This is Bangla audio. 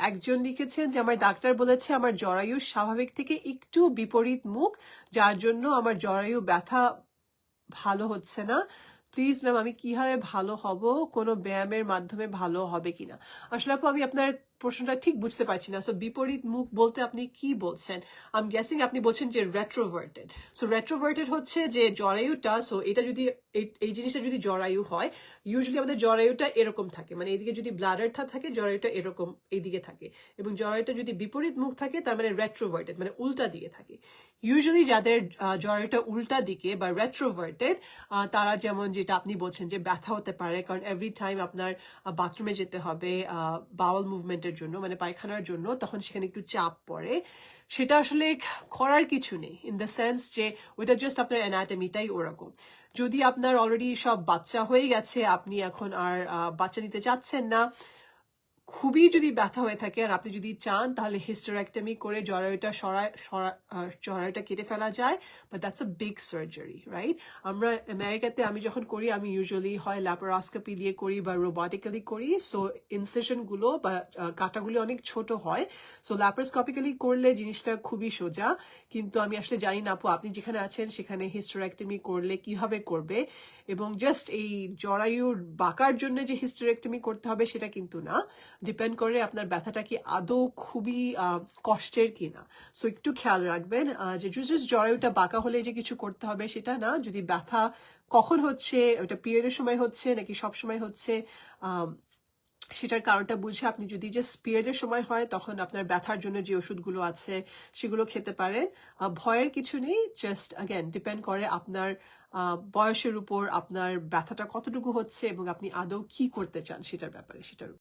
একজন লিখেছেন যে, আমার ডাক্তার বলেছে আমার জরায়ু স্বাভাবিক থেকে একটু বিপরীত মুখ, যার জন্য আমার জরায়ু ব্যথা ভালো হচ্ছে না। প্লিজ ম্যাম, আমি কীভাবে ভালো হব? কোনো ব্যায়ামের মাধ্যমে ভালো হবে কিনা? আসলে আপু, আমি আপনার প্রশ্নটা ঠিক বুঝতে পারছি না। সো বিপরীত মুখ বলতে আপনি কি বলছেন? আম গ্যাসিং আপনি বলছেন যে রেট্রোভার্টেড সো রেট্রোভার্টেড হচ্ছে যে জরায়ুটা সো এটা যদি এই- জিনিসটা যদি জরায়ু হয় ইউজুয়ালি আমাদের জরায়ুটা এরকম থাকে। মানে এদিকে যদি ব্লাডারটা থাকে, জরায়ুটা এরকম এইদিকে থাকে। এবং জরায়ুটা যদি বিপরীত মুখ থাকে, তার মানে রেট্রোভার্টেড মানে উল্টা দিকে থাকে। ইউজুয়ালি যাদের জরায়ুটা উল্টা দিকে বা রেট্রোভার্টেড তারা যেমন যেটা আপনি বলছেন যে ব্যথা হতে পারে, কারণ এভরি টাইম আপনার বাথরুমে যেতে হবে বাউল মুভমেন্টের জন্য মানে পায়খানার জন্য, তখন সেখানে একটু চাপ পড়ে। সেটা আসলে করার কিছু নেই ইন দ্য সেন্স যে ওইটা জাস্ট আপনার অ্যানাটমিটাই ওরকম। যদি আপনার অলরেডি সব বাচ্চা হয়ে গেছে, আপনি এখন আর বাচ্চা দিতে চাচ্ছেন না খুবই যদি ব্যথা হয়ে থাকে আর আপনি যদি চান, তাহলে হিস্টোরেক্টমি করে জরায়ুটা সরায়, সরা জরায়ুটা কেটে ফেলা যায় but that's a big surgery right আমরা আমেরিকাতে আমি যখন করি, আমি ইউজুয়ালি হয় ল্যাপারোস্কোপি দিয়ে করি বা রোবটিক্যালি করি সো ইনসেশনগুলো বা কাটাগুলো অনেক ছোট হয় সো ল্যাপারোস্কোপিক্যালি করলে জিনিসটা খুবই সোজা, কিন্তু আমি আসলে জানি না আপু, আপনি যেখানে আছেন সেখানে হিস্টোরেক্টমি করলে কীভাবে করবে, এবং জাস্ট এই জরায়ুর বাঁকার জন্য যে হিস্টোরেক্টমি করতে হবে সেটা কিন্তু না ডিপেন্ড করে আপনার ব্যথাটা কি আদৌ খুবই কষ্টের কিনা। সো একটু খেয়াল রাখবেন যে জাস্ট জরায়ুটা বাঁকা হলে যে কিছু করতে হবে সেটা না, যদি ব্যথা কখন হচ্ছে, ওটা পিরিয়ডের সময় হচ্ছে, নাকি সব সময় হচ্ছে সেটার কারণটা বুঝে আপনি যদি যে পিরিয়ডের সময় হয়, তখন আপনার ব্যথার জন্য যে ওষুধগুলো আছে, সেগুলো খেতে পারেন। ভয়ের কিছু নেই জাস্ট অ্যাগেন ডিপেন্ড করে আপনার বয়সের উপর আপনার ব্যথাটা কতটুকু হচ্ছে এবং আপনি আদৌ কি করতে চান সেটার ব্যাপারে, সেটার